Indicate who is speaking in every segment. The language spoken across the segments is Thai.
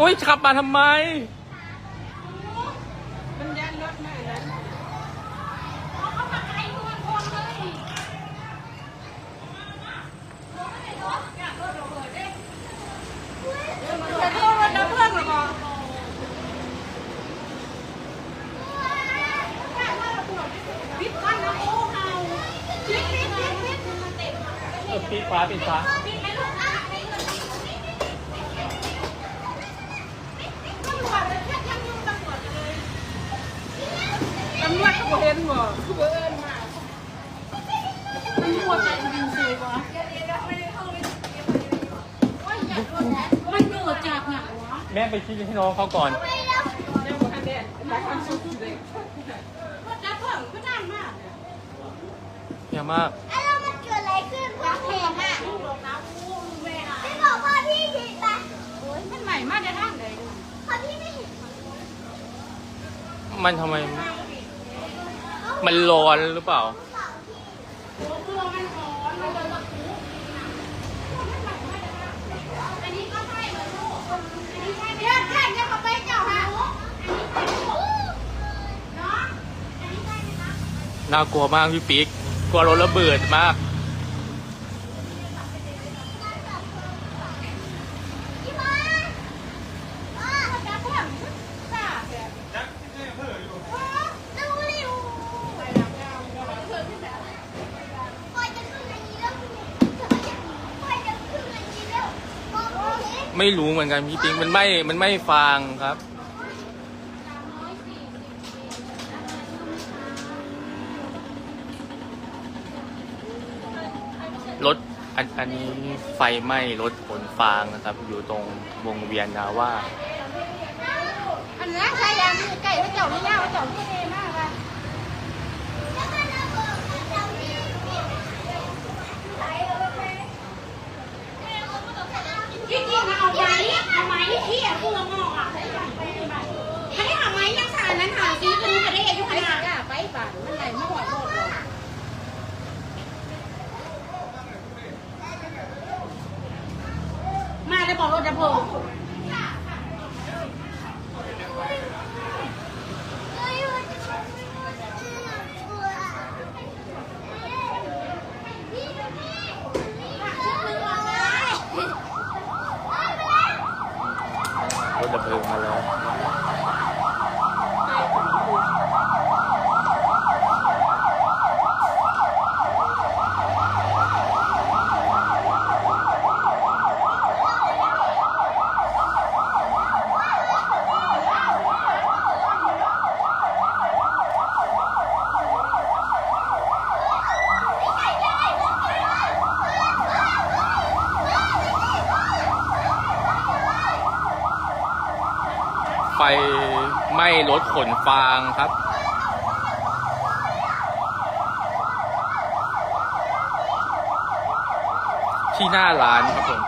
Speaker 1: อุ้ยขับมาทำไม
Speaker 2: มันยันรถมานะ
Speaker 3: เขามาไกลทุกคนเลย
Speaker 2: จะโทษรถดับเพลิงหรอบอกปิดกันนะโอ้เฮาปิดปิดปิดปิด
Speaker 1: เออปิดฟ้าปิดฟ้า
Speaker 3: ปิดให้ลูกอะให้เงิน
Speaker 2: ตำรวจเลยแค่ยังยุ่งตำรวจเลยตำรวจ เขาบอกเห็นบ่เขาบอเอิญมาตำรวจจะยิงสิวะ
Speaker 3: มันเกิดจากหนังวะ
Speaker 1: แม่ไปชี้ให้น้องเขาก่อน
Speaker 2: เดี๋ยวอันเด็ดรักความสุขเลย
Speaker 3: รถดับเพลิงก็ดังมาก
Speaker 1: เยอะมาก
Speaker 4: แล้วมันเกิดอะไรขึ้นวะเพลงอะ
Speaker 3: ลูกรองน้อู้เวลา
Speaker 4: พี่บอกพ่อพี่ผิดปะ
Speaker 3: โอ้ยมันใหม่มากจะทางเลย
Speaker 4: พ่อพี่ไม่เห็น
Speaker 1: มันทำไม มันร้อนหรือเปล่า
Speaker 3: โอ้ตัวมันหอนมันเลยตะคุอันนี้ก็ใช่เหมือนลูกอันนี้ใช่เดี๋ยวแค่จะเขาไปเจ้าค่ะอันนี้ใช่ลูกเนาะอันนี้ใช่ไหมคะ
Speaker 1: น่ากลัวมากพี่ปิ๊ก กลัวรถระเบิดมาก
Speaker 4: พี่บอลพ่อ
Speaker 3: รถดับเพลิงทราบแบบ
Speaker 4: ดูเร็ว
Speaker 3: ไปดับแล้วเดี๋ยวเราเพิ่มขึ้นแบบ
Speaker 4: พ่อจะขึ้นอันนี้แล้วพ่อจะขึ้นอันนี้แล้วมอง ไม่
Speaker 1: รู้เหมือนกันพี่ปิ๊กมันไม่มันไม่ฟางครับ รถอันอันนี้ไฟไหม้รถขนฟางนะครับ อยู่ตรงวงเวียนนาว่า
Speaker 3: อันนั้นใช่ยังไก่พระเจ้าไม่ยากพระเจ้าไม่เลย
Speaker 4: แล้วมันระเบิดมันจะมี
Speaker 3: พี่กี้มาเอาไหมเอาไหมพี่อะพูดงอกอะให้หาไหมยังสารนั้นหาซีก็ดูจะได้อายุขนาดอะไปบ้านมันไหลมาหอดโลดเลย มาเลยบอกรถจะเพลิง
Speaker 1: รถดับเพลิงมาแล้ว ไฟไหม้รถขนฟางครับ ที่หน้าร้านครับผม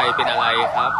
Speaker 1: ใครเป็นอะไรครับ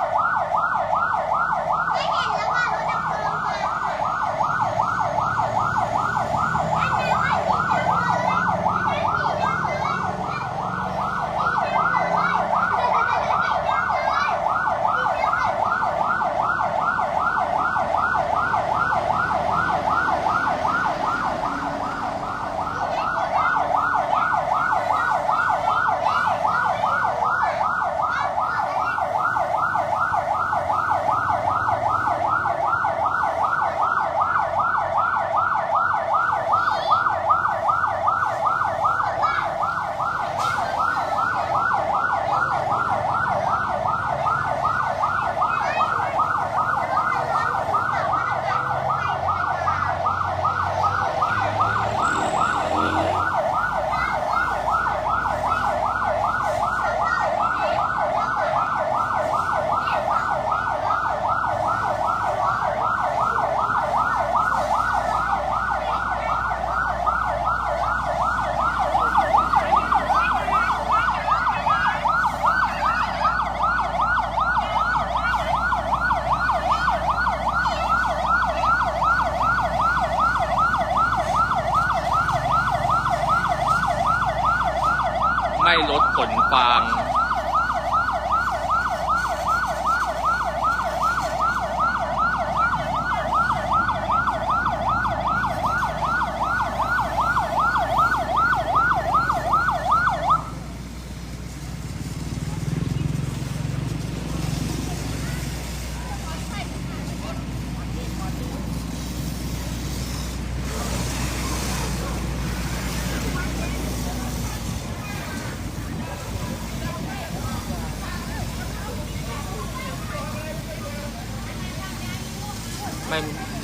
Speaker 3: ไม่ลด
Speaker 1: ขนฟาง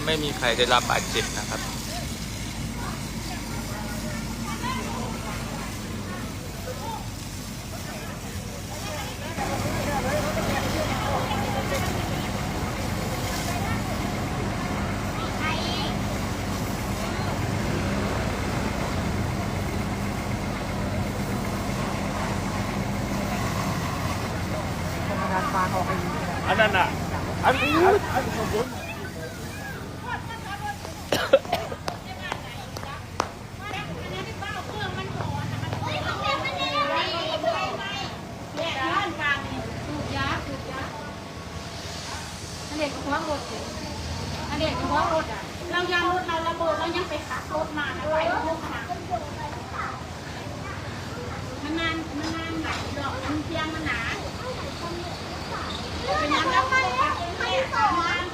Speaker 1: ไม่มีใครได้รับบาดเจ็บนะครับ
Speaker 5: อันนั้นอะอันอันอัน อั
Speaker 6: นเด็กก็ว่างรถอันเด็กก็ว่างรถอะเรายางรถเราระเบิดเรายังไปขับรถมานะไปลูกค่ะมันนานมันนานไหนดอกมันเพียงมันหนาเป็นยังไงบ้าง
Speaker 3: แม่